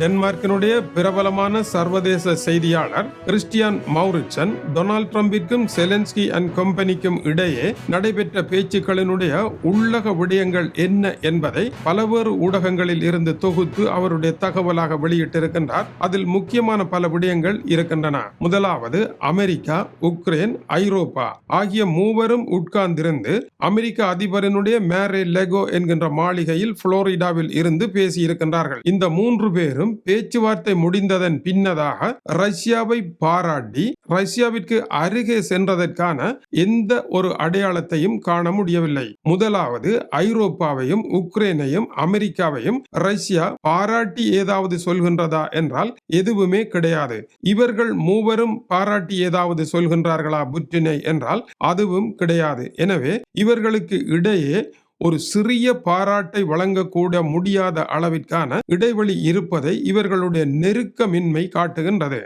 டென்மார்க்கினுடைய பிரபலமான சர்வதேச செய்தியாளர் கிறிஸ்டியான் மௌரிச்சன் டொனால்ட் ட்ரம்பிற்கும் செலன்ஸ்கி அண்ட் கம்பெனிக்கும் இடையே நடைபெற்ற பேச்சுக்களினுடைய உள்ளக விடயங்கள் என்ன என்பதை பலவேறு ஊடகங்களில் இருந்து தொகுத்து அவருடைய தகவலாக வெளியிட்டிருக்கின்றார். அதில் முக்கியமான பல விடயங்கள் இருக்கின்றன. முதலாவது அமெரிக்கா உக்ரைன் ஐரோப்பா ஆகிய மூவரும் உட்கார்ந்திருந்து அமெரிக்க அதிபரினுடைய மேரே லெகோ என்கின்ற மாளிகையில் புளோரிடாவில் இருந்து பேசியிருக்கின்றார்கள். இந்த மூன்று பேரும் இருவரும் பேச்சுவார்த்தை முடிந்ததன் பின்னதாக ரஷ்யாவை பாராட்டி ரஷ்யாவிற்கு அருகே சென்றதற்கான எந்த ஒரு அடையாளத்தையும் காண முடியவில்லை. முதலாவது ஐரோப்பாவையும் உக்ரைனையும் அமெரிக்காவையும் ரஷ்யா பாராட்டி ஏதாவது சொல்கின்றதா என்றால் எதுவுமே கிடையாது. இவர்கள் மூவரும் பாராட்டி ஏதாவது சொல்கின்றார்களா புற்றினை என்றால் அதுவும் கிடையாது. எனவே இவர்களுக்கு இடையே ஒரு சிறிய பாராட்டை வழங்கக்கூட முடியாத அளவிற்கான இடைவெளி இருப்பதை இவர்களுடைய நெருக்கமின்மை காட்டுகின்றது.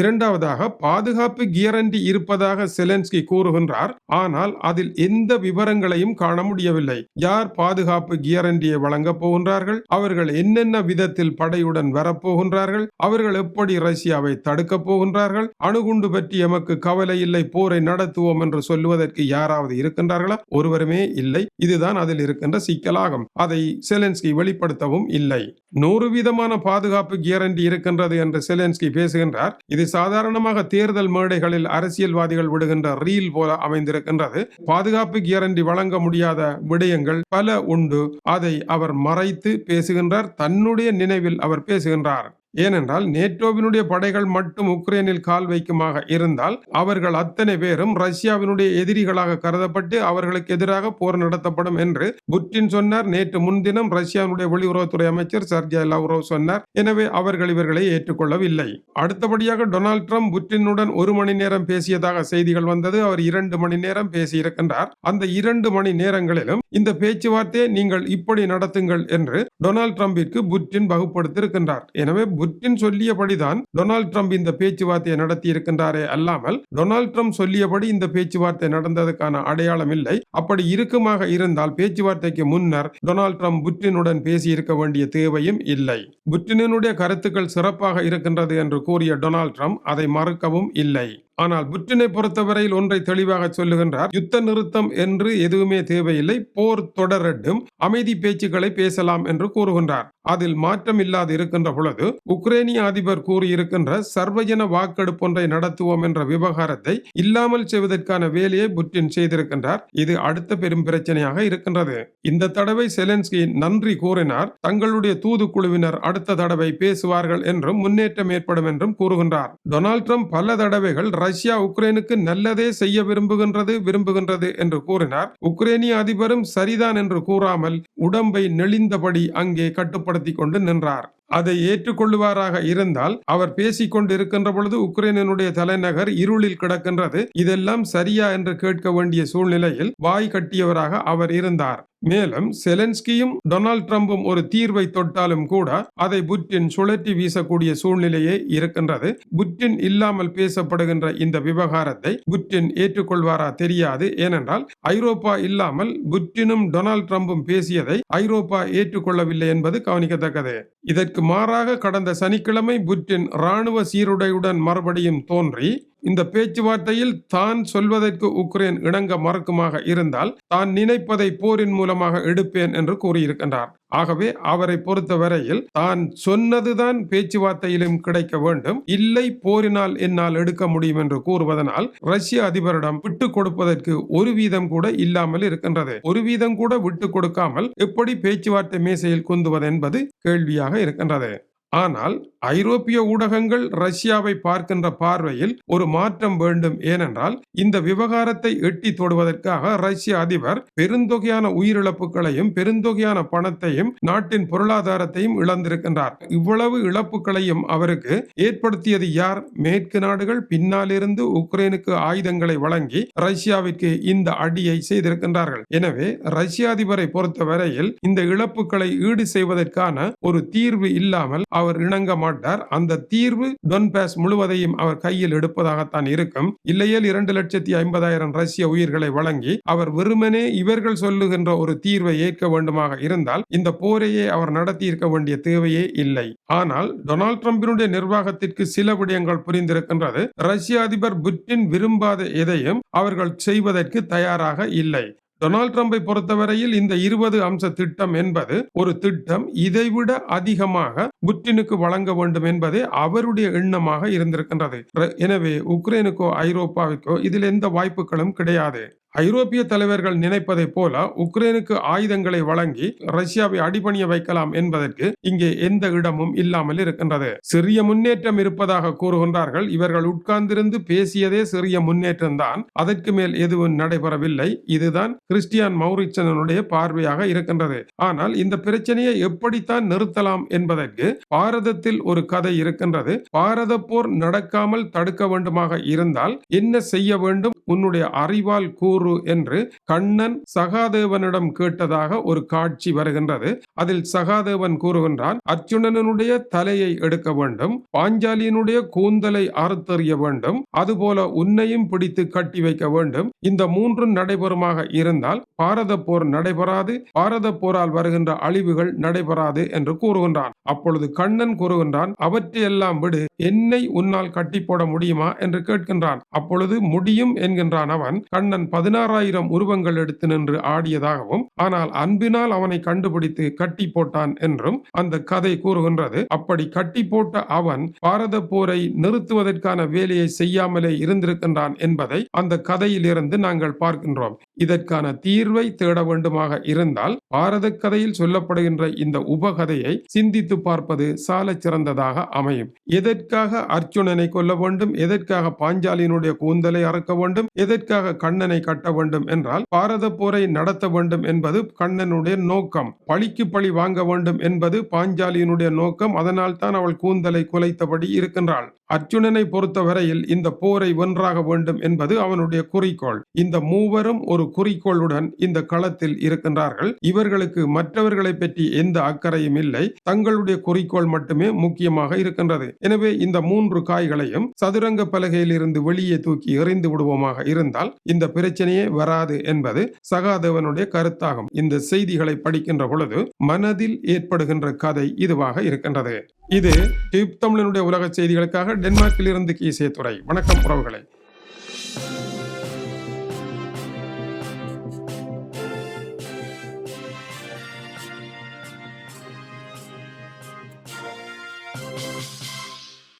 இரண்டாவதாக பாதுகாப்பு கியரண்டி இருப்பதாக செலன்ஸ்கி கூறுகின்றார். ஆனால் அதில் எந்த விவரங்களையும் காண முடியவில்லை. யார் பாதுகாப்பு கியரண்டியை வழங்கப் போகின்றார்கள்? அவர்கள் என்னென்ன விதத்தில் படையுடன் வரப்போகின்றார்கள் அவர்கள் எப்படி ரஷ்யாவை தடுக்கப் போகின்றார்கள்? அணுகுண்டு பற்றி எமக்கு கவலை இல்லை போரை நடத்துவோம் என்று சொல்லுவதற்கு யாராவது இருக்கின்றார்களா? ஒருவருமே இல்லை. இதுதான் அதில் இருக்கின்ற சிக்கலாகும். அதை செலன்ஸ்கி வெளிப்படுத்தவும் இல்லை. நூறு விதமான பாதுகாப்பு கியரண்டி இருக்கின்றது என்று செலன்ஸ்கி பேசுகின்றார். இது சாதாரணமாக தேர்தல் மேடைகளில் அரசியல்வாதிகள் விடுகின்ற ரீல் போல அமைந்திருக்கின்றது. பாதுகாப்பு கியரண்டி வழங்க முடியாத விடயங்கள் பல உண்டு. அதை அவர் மறைத்து பேசுகின்றார். தன்னுடைய நினைவில் அவர் பேசுகின்றார். ஏனென்றால் நேட்டோவினுடைய படைகள் மட்டும் உக்ரைனில் கால் வைக்குமாக இருந்தால் அவர்கள் அத்தனை பேரும் ரஷ்யாவினுடைய எதிரிகளாக கருதப்பட்டு அவர்களுக்கு எதிராக போர் நடத்தப்படும் என்று புட்டின் சொன்னார். நேற்று முன்தினம் ரஷ்யாவினுடைய வெளியுறவுத்துறை அமைச்சர் சர்ஜா லவ்ரோவ் சொன்னார். எனவே அவர்கள் இவர்களை ஏற்றுக்கொள்ளவில்லை. அடுத்தபடியாக டொனால்ட் ட்ரம்ப் புட்டினுடன் ஒரு மணி நேரம் பேசியதாக செய்திகள் வந்தது. அவர் இரண்டு மணி நேரம் பேசியிருக்கின்றார். அந்த இரண்டு மணி நேரங்களிலும் இந்த பேச்சுவார்த்தையை நீங்கள் இப்படி நடத்துங்கள் என்று டொனால்ட் ட்ரம்பிற்கு புட்டின் வகுப்படுத்திருக்கின்றார் எனவே புட்டின் சொல்லியபடிதான் டொனால்ட் ட்ரம்ப் இந்த பேச்சுவார்த்தையை நடத்தி இருக்கின்றாரே அல்லாமல் டொனால்ட் ட்ரம்ப் சொல்லியபடி இந்த பேச்சுவார்த்தை நடந்ததுக்கான அடையாளம் இல்லை. அப்படி இருக்குமாக இருந்தால் பேச்சுவார்த்தைக்கு முன்னர் டொனால்ட் ட்ரம்ப் புட்டினுடன் பேசியிருக்க வேண்டிய தேவையும் இல்லை. புட்டினுடைய கருத்துக்கள் சிறப்பாக இருக்கின்றது என்று கூறிய டொனால்ட் ட்ரம்ப் அதை மறுக்கவும் இல்லை. ஆனால் புட்டினை பொறுத்தவரையில் ஒன்றை தெளிவாக சொல்லுகின்றார் யுத்த நிறுத்தம் என்று எதுவுமே தேவையில்லை போர் தொடரட்டும் அமைதி பேச்சுக்களை பேசலாம் என்று கூறுகின்றார். அதில் மாற்றம் இல்லாது இருக்கின்ற பொழுது உக்ரைனிய அதிபர் கூறியிருக்கின்ற சர்வஜன வாக்கெடுப்பு ஒன்றை நடத்துவோம் என்ற விவகாரத்தை இல்லாமல் செய்வதற்கான வேலையை புட்டின் செய்திருக்கின்றார். இது அடுத்த பெரும் பிரச்சனையாக இருக்கின்றது. இந்த தடவை செலன்ஸ்கி நன்றி கூறினார். தங்களுடைய தூதுக்குழுவினர் அடுத்த தடவை பேசுவார்கள் என்றும் முன்னேற்றம் ஏற்படும் என்றும் கூறுகின்றார். டொனால்ட் ட்ரம்ப் பல தடவைகள் ரஷ்யா உக்ரைனுக்கு நல்லதே செய்ய விரும்புகின்றது விரும்புகின்றது என்று கூறினார். உக்ரைனிய அதிபரும் சரிதான் என்று கூறாமல் உடம்பை நெளிந்தபடி அங்கே கட்டுப்படுத்தி கொண்டு நின்றார். அதை ஏற்றுக்கொள்ளுவாராக இருந்தால் அவர் பேசிக் கொண்டு இருக்கின்ற பொழுது உக்ரைனுடைய தலைநகர் இருளில் கிடக்கின்றது. இதெல்லாம் சரியா என்று கேட்க வேண்டிய சூழ்நிலையில் வாய் கட்டியவராக அவர் இருந்தார். மேலும் செலன்ஸ்கியும் டொனால்ட் ட்ரம்பும் ஒரு தீர்வை தொட்டாலும் கூட அதை புட்டின் சுழற்றி வீசக்கூடிய சூழ்நிலையே இருக்கின்றது. புட்டின் இல்லாமல் பேசப்படுகின்ற இந்த விவகாரத்தை புட்டின் ஏற்றுக்கொள்வாரா தெரியாது. ஏனென்றால் ஐரோப்பா இல்லாமல் புட்டினும் டொனால்ட் ட்ரம்பும் பேசியதை ஐரோப்பா ஏற்றுக்கொள்ளவில்லை என்பது கவனிக்கத்தக்கது. இதற்கு மாறாக கடந்த சனிக்கிழமை புட்டின் ராணுவ சீருடையுடன் மறுபடியும் தோன்றி இந்த பேச்சுவார்த்தையில் தான் சொல்வதற்கு உக்ரைன் இணங்க மறுக்குமாக இருந்தால் தான் நினைப்பதை போரின் மூலமாக எடுப்பேன் என்று கூறியிருக்கின்றார். ஆகவே அவரை பொறுத்தவரையில் தான் சொன்னதுதான் பேச்சுவார்த்தையிலும் கிடைக்க வேண்டும். இல்லை போரினால் என்னால் எடுக்க முடியும் என்று கூறுவதனால் ரஷ்ய அதிபரிடம் விட்டு கொடுப்பதற்கு ஒரு வீதம் கூட இல்லாமல் இருக்கின்றது. ஒரு வீதம் கூட விட்டு கொடுக்காமல் எப்படி பேச்சுவார்த்தை மேசையில் குந்துவது என்பது கேள்வியாக இருக்கின்றது. ஆனால் ஐரோப்பிய ஊடகங்கள் ரஷ்யாவை பார்க்கின்ற பார்வையில் ஒரு மாற்றம் வேண்டும். ஏனென்றால் இந்த விவகாரத்தை எட்டி தொடுவதற்காக ரஷ்ய அதிபர் பெருந்தொகையான உயிரிழப்புகளையும் பெருந்தொகையான பணத்தையும் நாட்டின் பொருளாதாரத்தையும் இழந்திருக்கின்றார். இவ்வளவு இழப்புகளையும் அவருக்கு ஏற்படுத்தியது யார்? மேற்கு நாடுகள் பின்னாலிருந்து உக்ரைனுக்கு ஆயுதங்களை வழங்கி ரஷ்யாவிற்கு இந்த அடியை செய்திருக்கின்றார்கள். எனவே ரஷ்ய அதிபரை பொறுத்தவரையில் இந்த இழப்புகளை ஈடு செய்வதற்கான ஒரு தீர்வு இல்லாமல் அவர் இணங்க மாட்டார். அந்த தீர்வு டொன்பேஸ் முழுவதையும் அவர் கையில் எடுப்பதாகத்தான் இருக்கும். இல்லையேல் இரண்டு லட்சத்தி ஐம்பதாயிரம் ரஷ்ய உயிர்களை வழங்கி அவர் வெறுமனே இவர்கள் சொல்லுகின்ற ஒரு தீர்வை ஏற்க வேண்டுமாக இருந்தால் இந்த போரையே அவர் நடத்தி இருக்க வேண்டிய தேவையே இல்லை. ஆனால் டொனால்ட் ட்ரம்பினுடைய நிர்வாகத்திற்கு சில விடயங்கள் புரிந்திருக்கின்றது. ரஷ்ய அதிபர் புட்டின் விரும்பாத எதையும் அவர்கள் செய்வதற்கு தயாராக இல்லை. டொனால்ட் ட்ரம்பை பொறுத்தவரையில் இந்த இருபது அம்ச திட்டம் என்பது ஒரு திட்டம் இதைவிட அதிகமாக புட்டினுக்கு வழங்க வேண்டும் என்பதே அவருடைய எண்ணமாக இருந்திருக்கின்றது. எனவே உக்ரைனுக்கோ ஐரோப்பாவுக்கோ இதில் எந்த வாய்ப்புகளும் கிடையாது. ஐரோப்பிய தலைவர்கள் நினைப்பதைப் போல உக்ரைனுக்கு ஆயுதங்களை வழங்கி ரஷ்யாவை அடிபணிய வைக்கலாம் என்பதற்கு இங்கே எந்த இடமும் இல்லாமல் இருக்கின்றது. சிறிய முன்னேற்றம் இருப்பதாக கூறுகின்றார்கள். இவர்கள் உட்கார்ந்திருந்து பேசியதே சிறிய முன்னேற்றம் தான். அதற்கு மேல் எதுவும் நடைபெறவில்லை. இதுதான் கிறிஸ்டியான் மௌரிச்சனனுடைய பார்வையாக இருக்கின்றது. ஆனால் இந்த பிரச்சனையை எப்படித்தான் நிறுத்தலாம் என்பதற்கு பாரதத்தில் ஒரு கதை இருக்கின்றது. பாரத போர் நடக்காமல் தடுக்க வேண்டுமாக இருந்தால் என்ன செய்ய வேண்டும்? உன்னுடைய அறிவால் கூறு என்று கண்ணன் சகாதேவனிடம் கேட்டதாக ஒரு காட்சி வருகின்றது. அதில் சகாதேவன் கூறுகின்றான் அர்ஜுனனுடைய தலையை எடுக்க வேண்டும் பாஞ்சாலியினுடைய கூந்தலை அறுத்தறிய வேண்டும் அதுபோல உன்னையும் பிடித்து கட்டி வைக்க வேண்டும். இந்த மூன்றும் நடைபெறுமாக இருந்தால் பாரத போர் நடைபெறாது பாரத போரால் வருகின்ற அழிவுகள் நடைபெறாது என்று கூறுகின்றான். அப்பொழுது கண்ணன் கூறுகின்றான் அவற்றையெல்லாம் விடு என்னை உன்னால் கட்டி போட முடியுமா? என்று கேட்கின்றான். அப்பொழுது முடியும் என்கின்றான் அவன். கண்ணன் பதினாறாயிரம் உருவங்கள் எடுத்து நின்று ஆடியதாகவும் ஆனால் அன்பினால் அவனை கண்டுபிடித்து கட்டி போட்டான் என்றும் அந்த கதை கூறுகின்றது. அப்படி கட்டி போட்ட அவன் பாரத போரை நிறுத்துவதற்கான வேலையை செய்யாமலே இருந்திருக்கின்றான் என்பதை அந்த கதையிலிருந்து நாங்கள் பார்க்கின்றோம். இதற்கான தீர்வை தேட வேண்டுமாக இருந்தால் பாரத கதையில் சொல்லப்படுகின்ற இந்த உபகதையை சிந்தித்து பார்ப்பது சால சிறந்ததாக அமையும். எதற்காக அர்ஜுனனை கொல்ல வேண்டும்? எதற்காக பாஞ்சாலியினுடைய கூந்தலை அறுக்க வேண்டும்? எதற்காக கண்ணனை கட்ட வேண்டும் என்றால் பாரத போரை நடத்த வேண்டும் என்பது கண்ணனுடைய நோக்கம். பழிக்கு பழி வாங்க வேண்டும் என்பது பாஞ்சாலியினுடைய நோக்கம். அதனால் தான் அவள் கூந்தலை குலைத்தபடி இருக்கின்றாள். அர்ஜுனனை பொறுத்தவரையில் இந்த போரை வென்றாக வேண்டும் என்பது அவனுடைய குறிக்கோள். இந்த மூவரும் ஒரு குறிக்கோளுடன் இந்த களத்தில் இருக்கின்றார்கள். இவர்களுக்கு மற்றவர்களை பற்றி எந்த அக்கறையும் இல்லை. தங்களுடைய குறிக்கோள் மட்டுமே முக்கியமாக இருக்கின்றது. எனவே இந்த மூன்று காய்களையும் சதுரங்க பலகையில் இருந்து வெளியே தூக்கி எறிந்து விடுவோமாக இருந்தால் இந்த பிரச்சனையே வராது என்பது சகாதேவனுடைய கருத்தாகும். இந்த செய்திகளை படிக்கின்ற பொழுது மனதில் ஏற்படுகின்ற கதை இதுவாக இருக்கின்றது. இது டியூப் தமிழனுடைய உலக செய்திகளுக்காக டென்மார்க்கில் இருந்து கீசிய துறை வணக்கம் உறவுகளை.